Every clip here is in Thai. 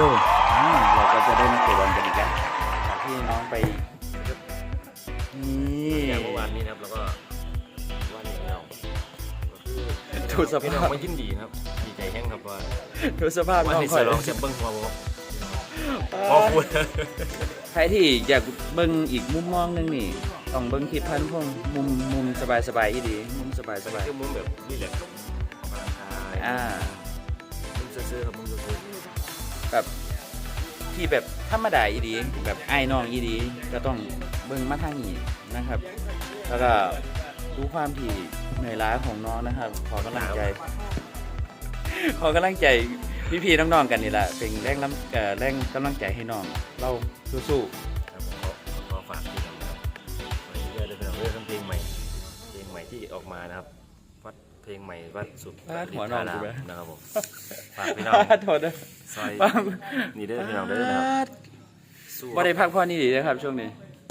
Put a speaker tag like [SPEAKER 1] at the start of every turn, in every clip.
[SPEAKER 1] ดูอ่าเราก็จะได้มาเตะบอลกันอีกแล้วจากที่น้องไปนี่
[SPEAKER 2] อย่างเมื่อวานนี้นะครับแล้วก็วันนี้เราก็คือ
[SPEAKER 1] ดูส
[SPEAKER 2] พี่น้
[SPEAKER 1] ภา
[SPEAKER 2] อง
[SPEAKER 1] พ
[SPEAKER 2] ไม่ยินดีนะครับดีใจแห้งครับว่า
[SPEAKER 1] ดูสภาพ
[SPEAKER 2] วัน
[SPEAKER 1] น้อง
[SPEAKER 2] นี้
[SPEAKER 1] คอ
[SPEAKER 2] จะ
[SPEAKER 1] ย
[SPEAKER 2] ลองเสียบเบิ้งหัวผมพอคุณ
[SPEAKER 1] ใครที่อยากเบิ้งอีกมุมมองหนึงนี่ต้องเบิ้งคลิปพันพงมุมมุมสบายสบายๆอีดีมุมสบายสบาย
[SPEAKER 2] คือมุมแบบนี่แหละครับออกกำลังกาย
[SPEAKER 1] อ่า
[SPEAKER 2] มุมซื่อๆครับมุมซื่อ
[SPEAKER 1] แบบที่แบบธรรมดาอีดี แบบไอ้น้องอีดี ก็ต้องเบิ้งมาทางนี้นะครับ แล้วก็ดูความที่เหนื่อยล้าของน้องนะครับ ขอกำลังใจ ขอกำลังใจพี่ๆน้องๆกันนี่แหละเป็นแรงน้ำเอ่อแรงกำลังใจให้น้อง เราสู้
[SPEAKER 2] ๆครับผมขอขอฝากที่ทำนะครับวันนี้ก็ได้เป็นเรื่องเพลงใหม่ เพลงใหม่ที่ออกมานะครับวัด เพลงใหม่วัดสุด
[SPEAKER 1] ๆพาดหัวน้อง
[SPEAKER 2] รา
[SPEAKER 1] กู
[SPEAKER 2] ม
[SPEAKER 1] ไป
[SPEAKER 2] นะครับผมฝากพี่น้อง
[SPEAKER 1] โทษนะ
[SPEAKER 2] ซอย
[SPEAKER 1] บ้า
[SPEAKER 2] นี่เด้อพี่น้องเด้อนะครับสู้
[SPEAKER 1] บ่ได้พักผ่อนนี่ดีนะครับ ช่วงนี้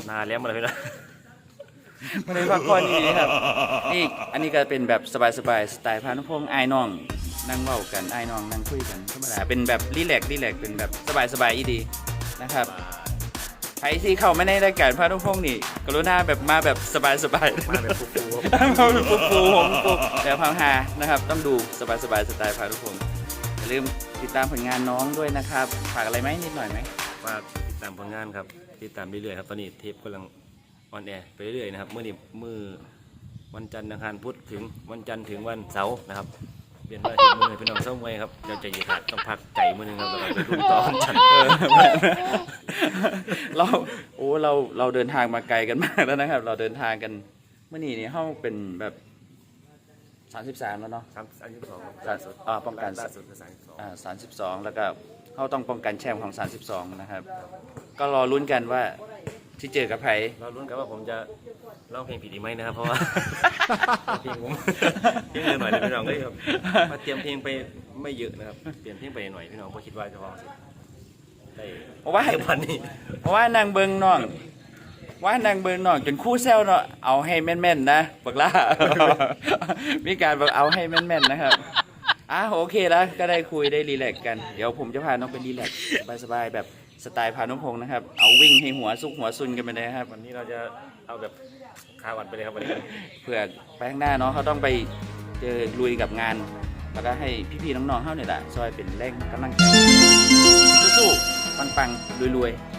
[SPEAKER 2] นานแล้วมาเลยพี่น้อง
[SPEAKER 1] บ่ได้พักผ่อนนี่ดีครับนี่อันนี้ก็เป็นแบบสบายๆสไตล์พานุพงษ์ไอ้ายน้อง นั่งเว้ากันไอ้ายน้องนั่งคุยกันธรรมดาเป็นแบบรีแลกซ์รีแลกซ์เป็นแบบสบายๆอีดีนะครับ ใครที่เข้ามาในรายการพานุพงษ์นี่ กรุณาแบบมาแบบสบายๆ
[SPEAKER 2] มาแบบฟูๆครับ
[SPEAKER 1] มาแบบปุ๊บปูผมปุ๊บแต่พาฮานะครับ ต้องดูสบายสบายๆสไตล์พานุพงษ์อย่าลืมติดตามผลงานน้องด้วยนะครับฝากอะไรไหมนิดหน่อยไหม
[SPEAKER 2] ฝากติดตามผลงานครับติดตามเรื่อยๆครับตอนนี้เทปกำลังออนแอร์ไปเรื่อยๆนะครับเมื่อนี้มือวันจันทร์อังคารพุธถึงวันจันทร์ถึงวันเสาร์นะครับ เปลี่ยนว่าถึงมือพี่น้องเศร้าเมื่อยครับเราใจยีขาดต้องพักใจมือหนึงครับแล้วเราจะดูต่อนจัน
[SPEAKER 1] เราโอ้เราเราเดินทางมาไกลกันมากแล้วนะครับ เราเดินทางกันเมื่อนี้นี่ห้องเป็นแบบ33แล้วเนาะ
[SPEAKER 2] สามสิบสองครับ
[SPEAKER 1] สามอ่าป้องกัน
[SPEAKER 2] ล่าสุดคือสามสิบสอง
[SPEAKER 1] อ่า32แล้วก็เขาต้องป้องกันแชมป์ของ32นะครับ ก็รอลุ้นกันว่า ที่เจอกับไผ
[SPEAKER 2] เราลุ้นกันว่าผมจะร้องเพลงผิดอีกไหมนะครับ เพราะว่า เพลงผมเพลงเร็วหน่อยเลยพี่น้องเลยครับมาเตรียมเพลงไปไม่เยอะนะครับเปลี่ยนเพลงไปหน่อยพี่น้องเพราะคิดว่าจะร้องเสร็จได้
[SPEAKER 1] เพราะว่า
[SPEAKER 2] ได้วันนี้
[SPEAKER 1] เพราะว่านางเบิงน้อง ว่านางเบิงน้องจนคู่แซวเนาะเอาให้แม่นๆนะบักล่า มีการแบบเอาให้แม่นๆนะครับอะโอเคแล้วก็ได้คุยได้รีแลกซ์กัน เดี๋ยวผมจะพาน้องไปรีแลกซ์สบายๆแบบ สไตล์พานุพงศ์นะครับ เอาวิ่งให้หัวซุกหัวซุนกันไปเลยครับ
[SPEAKER 2] วันนี้เราจะเอาแบบคาวันไปเลยครับวันนี้
[SPEAKER 1] เพื่อไปข้างหน้าเนาะเขาต้องไปเจอลุยกับงาน แล้วก็ให้พี่ๆน้องๆเขาเนี่ยแหละซอยเป็นแรงกำลังใจสู้ๆปังๆรวยๆเนี่ย